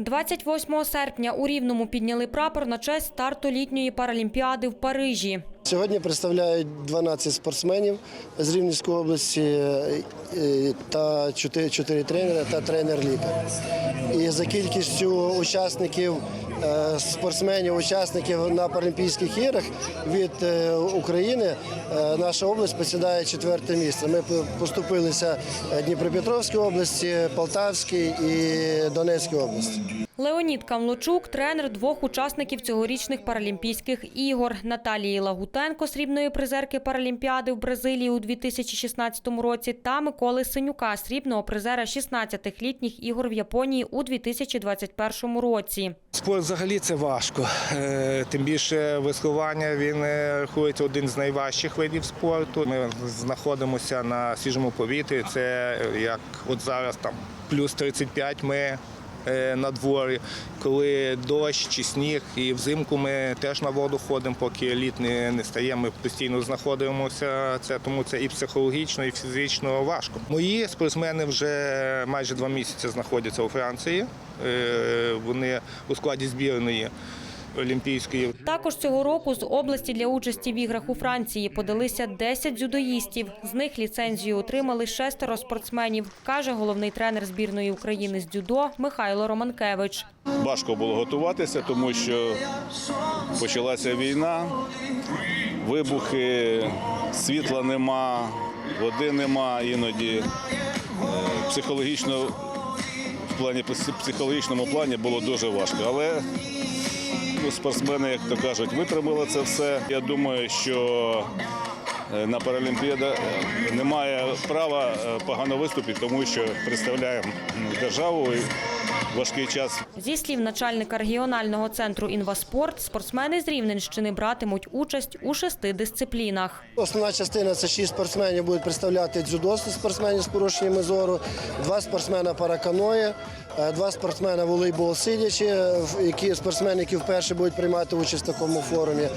28 серпня у Рівному підняли прапор на честь старту літньої паралімпіади в Парижі. Сьогодні представляють 12 спортсменів з Рівненської області е, та 4, 4 тренера та тренер-лікар. І за кількістю учасників, е, спортсменів, учасників на Паралімпійських іграх від е, України наша область посідає четверте місце. Ми поступилися Дніпропетровській області, Полтавській і Донецькій області. Леонід Камлочук – тренер двох учасників цьогорічних Паралімпійських ігор Наталії Лагутенко, срібної призерки Паралімпіади в Бразилії у 2016 році, та Миколи Синюка, срібного призера 16-х літніх ігор в Японії у 2021 році. Спорт взагалі це важко. Е, Тим більше веслування він е, рахується один з найважчих видів спорту. Ми знаходимося на свіжому повітрі. Це як от зараз там плюс 35 ми на дворі. Коли дощ чи сніг, і взимку ми теж на воду ходимо, поки літ не, не стає. Ми постійно знаходимося. Це тому це і психологічно, і фізично важко. Мої спортсмени вже майже два місяці знаходяться у Франції. Е, Вони у складі збірної олімпійської. Також цього року з області для участі в іграх у Франції подалися 10 дзюдоїстів. З них ліцензію отримали шестеро спортсменів, каже головний тренер збірної України з дзюдо Михайло Романкевич. Важко було готуватися, тому що почалася війна, вибухи, світла нема, води нема іноді. Е, Психологічно, в плані психологічному плані було дуже важко. Але спортсмени, як то кажуть, витримали це все. Я думаю, що на Паралімпіада е, немає права е, погано виступити, тому що представляємо державу і важкий час Зі слів начальника регіонального центру «Інваспорт», спортсмени з Рівненщини братимуть участь у шести дисциплінах. Основна частина це шість спортсменів будуть представляти дзюдо спортсменів з порушеннями зору, два спортсмена параканої, е, два спортсмена волейбол сидячи, які спортсмени, які вперше будуть приймати участь в такому форумі.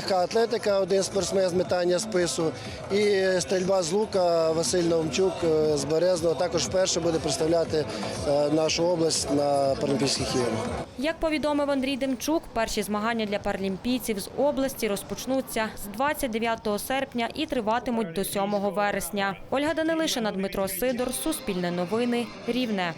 Легка атлетика, один спортсмен з метання спису, і стрільба з лука Василь Наумчук е, з Березного також вперше буде представляти е, нашу область на Паралімпійських іграх. Як повідомив Андрій Демчук, перші змагання для паралімпійців з області розпочнуться з 29 серпня і триватимуть до 7 вересня. Ольга Данилишина, Дмитро Сидор, Суспільне новини, Рівне.